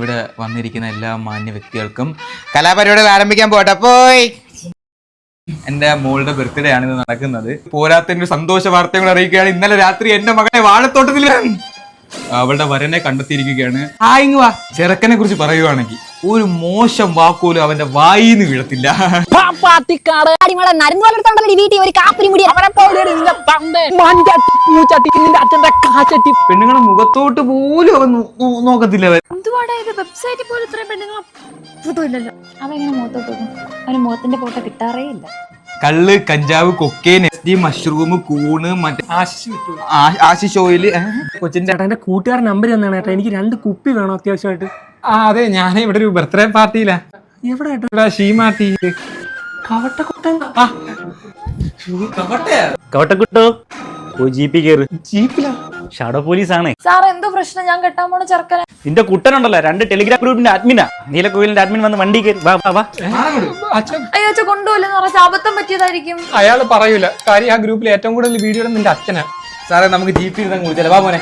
ഇവിടെ വന്നിരിക്കുന്ന എല്ലാ മാന്യ വ്യക്തികൾക്കും കലാപരിപാടികൾ ആരംഭിക്കാൻ പോട്ടെ പോയി. എന്റെ മോളുടെ ബർത്ത്ഡേ ആണ് ഇത് നടക്കുന്നത്. പോരാത്തതിന്റെ ഒരു സന്തോഷ വാർത്തകൾ അറിയിക്കുകയാണ്. ഇന്നലെ രാത്രി എന്റെ മകനെ വാഴത്തോട്ടത്തിൽ അവളുടെ വരനെ കണ്ടെത്തിയിരിക്കുകയാണ്. ആ ഇങ്ങ് വാ. ചെറുക്കനെ കുറിച്ച് പറയുവാണെങ്കിൽ ഒരു മോശം വാക്കുപോലും അവന്റെ വായിന്ന് വീഴത്തില്ല. പെണ്ണുങ്ങളെ മുഖത്തോട്ട് പോലും അവൻ നോക്കത്തില്ല അവൻ. എന്തുവാടാ ഇത് വെബ്സൈറ്റിൽ പോലും ഇത്രയും പെണ്ണുങ്ങൾ ഫോട്ടോ ഇല്ലല്ലോ അവ എങ്ങനെ മുഖത്തോട്ട് നോക്കും. അവന് മുഖത്തിന്റെ ഫോട്ടോ കിട്ടാറേ ഇല്ല. കള്ള് കഞ്ചാവ് കൊക്കേൻ എസ് ഡി മഷ്റൂം കൂണ് മറ്റേ ആ- ആശിഷ് ഓയിൽ കൊച്ചിന്റെ ചേട്ടാ എന്റെ കൂട്ടുകാരൻ നമ്പർ തന്നെയാണ് ചേട്ടാ എനിക്ക് രണ്ട് കുപ്പി വേണം അത്യാവശ്യമായിട്ട്. ആ അതെ ഞാൻ ഇവിടെ ഒരു ബർത്ത്ഡേ പാർട്ടിയിലാ എവിടെ ചേട്ടാ ഇവിടെ ഷീമാ ടീ കവട്ടക്കുട്ടൻ കവട്ടക്കുട്ടോ ഓ ജീപ്പി കയറ് ജീപ്പിലാ? ഷാഡോ പോലീസ് ആണ് സാർ എന്തോ പ്രശ്നം? ഞാൻ കെട്ടാൻ പോണ ചെറുക്കനെ. നിന്റെ കുട്ടനുണ്ടല്ലോ രണ്ട് ടെലിഗ്രാം ഗ്രൂപ്പിന്റെ അഡ്മിനാ നീലക്കോയിലിന്റെ അഡ്മിൻ വന്ന് വണ്ടി കയറി വാ വാ വാ. അച്ഛൻ അയ്യോ അച്ഛൻ കൊണ്ടുപോയില്ലെന്ന് പറഞ്ഞ അബദ്ധം പറ്റിയതായിരിക്കും. അയാൾ പറയൂല. കാര്യം ആ ഗ്രൂപ്പിൽ ഏറ്റവും കൂടുതൽ വീഡിയോ നിന്റെ അച്ഛനാ. സാറേ നമുക്ക് ജീപ്പിൽ ഇരുന്ന് വിളിച്ചാലോ. വാ മോനെ.